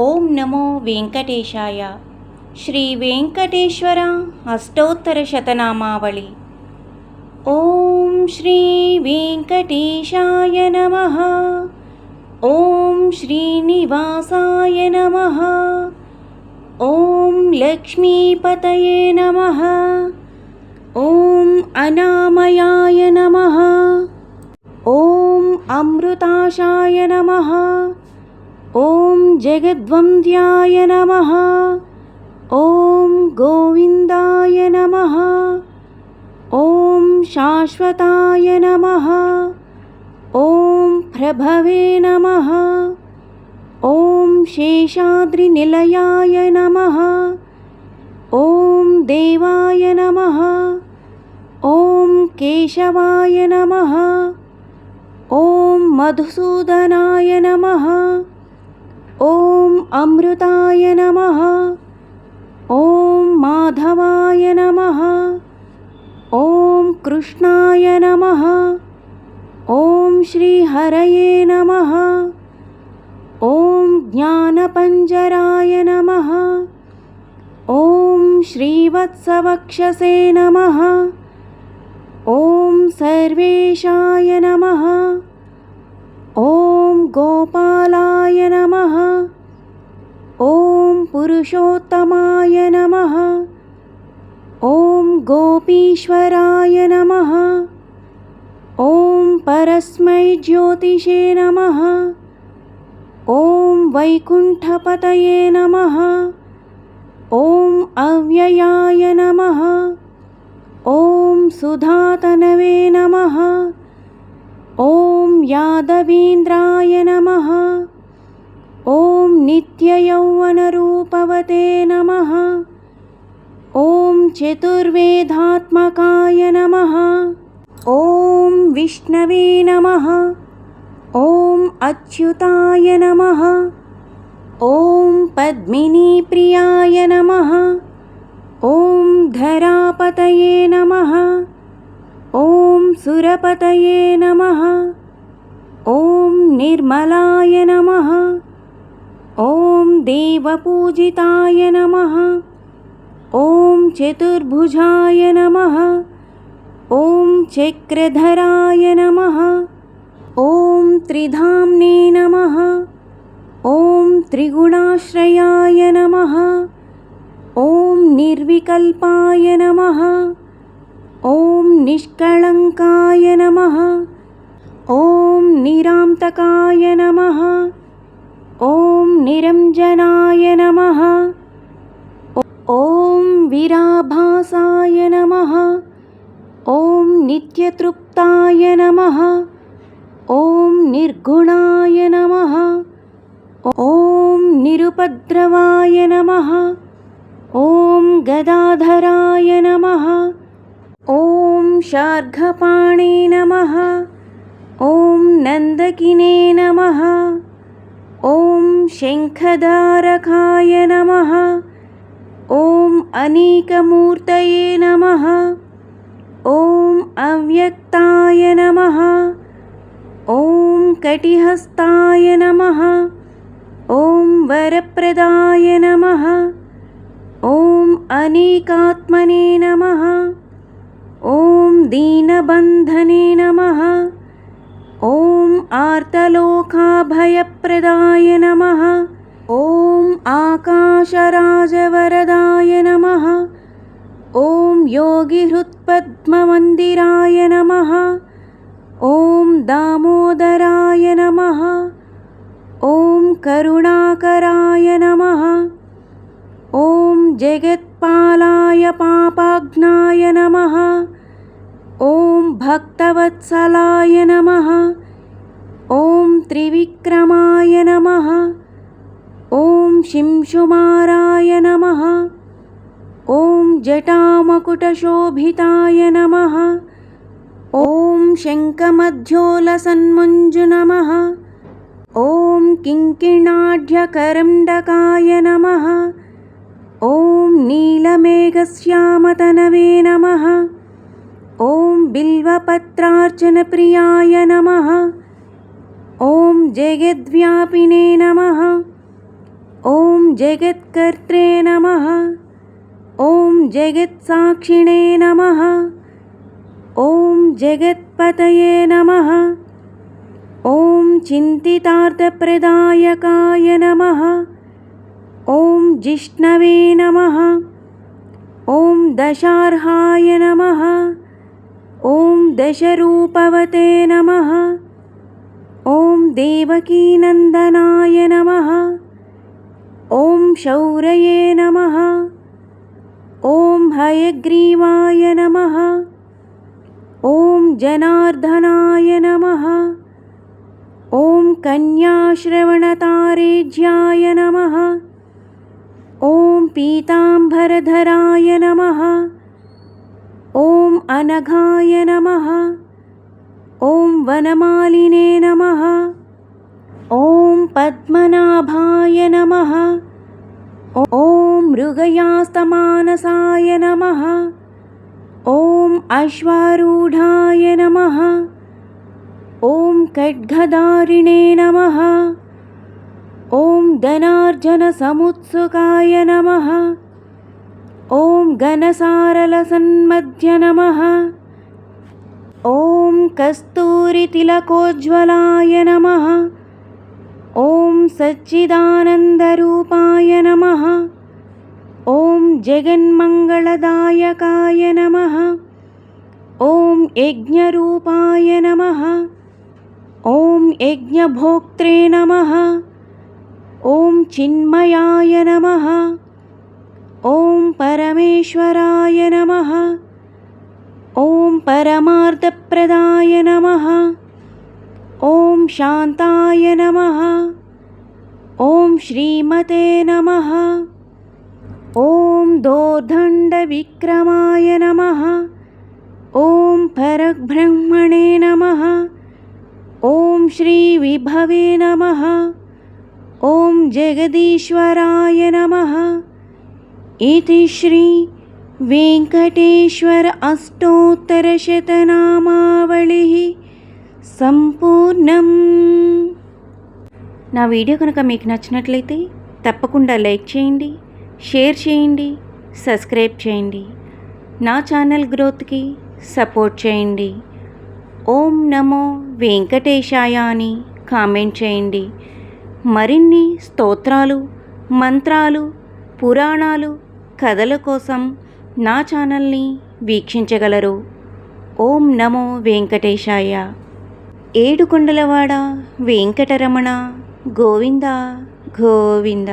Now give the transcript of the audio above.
ॐ नमो वेङ्कटेशाय श्रीवेङ्कटेश्वर अष्टोत्तरशतनामावळि ॐ श्रीवेङ्कटेशाय नमः ॐ श्रीनिवासाय नमः ॐ लक्ष्मीपतये नमः ॐ अनामयाय नमः ॐ अमृताशाय नमः ॐ जगद्वन्द्याय नमः। ॐ गोविन्दाय नमः। ॐ शाश्वताय नमः। ॐ प्रभवे नमः। ॐ शेषाद्रिनिलयाय नमः। ॐ देवाय नमः। ॐ केशवाय नमः। ॐ मधुसूदनाय नमः ॐ अमृताय नमः। ॐ माधवाय नमः। ॐ कृष्णाय नमः। ॐ श्रीहरये नमः। ॐ ज्ञानपञ्जराय नमः। ॐ श्रीवत्सवक्षसे नमः। ॐ सर्वेशाय नमः। ॐ गोपालाय नमः। ॐ पुरुषोत्तमाय नमः। ॐ गोपीश्वराय नमः। ॐ परस्मै ज्योतिषे नमः। ॐ वैकुण्ठपतये नमः। ॐ अव्ययाय नमः। ॐ सुधातनवे नमः। ॐ यादवीन्द्राय नमः। ॐ नित्ययौवनरूपवते नमः। ॐ चतुर्वेदात्मकाय नमः। ॐ विष्णवे नमः। ॐ अच्युताय नमः। ॐ पद्मिनीप्रियाय नमः। ॐ धरापतये नमः ॐ सुरपतये नमः। ॐ निर्मलाय नमः। ॐ देवपूजिताय नमः। ॐ चतुर्भुजाय नमः। ॐ चक्रधराय नमः। ॐ त्रिधाम्ने नमः। ॐ त्रिगुणाश्रयाय नमः। ॐ निर्विकल्पाय नमः ॐ निष्कळङ्काय नमः। ॐ निरान्तकाय नमः। ॐ निरञ्जनाय नमः। ॐ विराभासाय नमः। ॐ नित्यतृप्ताय नमः। ॐ निर्गुणाय नमः। ॐ निरुपद्रवाय नमः। ॐ गदाधराय नमः ॐ शार्घपाणे नमः। ॐ नन्दकिने नमः। ॐ शङ्खधारकाय नमः। ॐ अनेकमूर्तये नमः। ॐ अव्यक्ताय नमः। ॐ कटिहस्ताय नमः। ॐ वरप्रदाय नमः। ॐ अनेकात्मने नमः ॐ दीनबन्धने नमः। ॐ आर्तलोकाभयप्रदाय नमः। ॐ आकाशराजवरदाय नमः। ॐ योगिहृत्पद्ममन्दिराय नमः। ॐ दामोदराय नमः। ॐ करुणाकराय नमः। ॐ जगत्पालाय पापाग्नाय नमः। ॐ भक्तवत्सलाय नमः। ॐ त्रिविक्रमाय नमः। ॐ शिंशुमाराय नमः। ॐ जटामकुटशोभिताय नमः। ॐ शङ्खमध्योलसन्मञ्जु नमः। ॐ किङ्किणाढ्यकरण्डकाय नमः। ॐ नीलमेघश्यामतनवे नमः। ॐ बिल्वपत्रार्चनप्रियाय नमः। ॐ जगद्व्यापिने नमः। ॐ जगत्कर्त्रे नमः। ॐ जगत्साक्षिणे नमः। ॐ जगत्पतये नमः। ॐ चिन्तितार्थप्रदायकाय नमः जिष्णवे नमः। ॐ दशार्हाय नमः। ॐ दशरूपवते नमः। ॐ देवकीनन्दनाय नमः। ॐ शौरये नमः। ॐ हयग्रीवाय नमः। ॐ जनार्दनाय नमः। ॐ कन्याश्रवणतारेज्याय नमः। पीताम्बरधराय नमः। ॐ अनघाय नमः। ॐ वनमालिने नमः। ॐ पद्मनाभाय नमः। ॐ मृगयास्तमानसाय नमः। ॐ अश्वारूढाय नमः। ॐ खड्गधारिणे नमः। ॐ धनार्जनसमुत्सुकाय नमः। ॐ घनसारलसन्मध्य नमः। ॐ कस्तूरितिलकोज्ज्वलाय नमः। ॐ सच्चिदानन्दरूपाय नमः। ॐ जगन्मङ्गलदायकाय नमः। ॐ यज्ञरूपाय नमः। ॐ यज्ञभोक्त्रे नमः ॐ चिन्मयाय नमः। ॐ परमेश्वराय नमः। ॐ परमार्थप्रदाय नमः। ॐ शान्ताय नमः। ॐ श्रीमते नमः। ॐ दोर्दण्डविक्रमाय नमः। ॐ परब्रह्मणे नमः। ॐ श्रीविभवे नमः ॐ जगदीश्वराय नमः इति श्री వెంకటేశ్వర అష్టోత్తరశతనామావళి సంపూర్ణం నా వీడియో కనుక మీకు నచ్చినట్లయితే తప్పకుండా లైక్ చేయండి షేర్ చేయండి సబ్స్క్రైబ్ చేయండి నా ఛానల్ గ్రోత్కి సపోర్ట్ చేయండి ఓం నమో వెంకటేశాయ అని కామెంట్ చేయండి మరిన్ని స్తోత్రాలు మంత్రాలు పురాణాలు కథల కోసం నా ఛానల్ని వీక్షించగలరు. ఓం నమో వెంకటేశాయ. ఏడుకొండలవాడ వెంకటరమణ గోవింద గోవింద.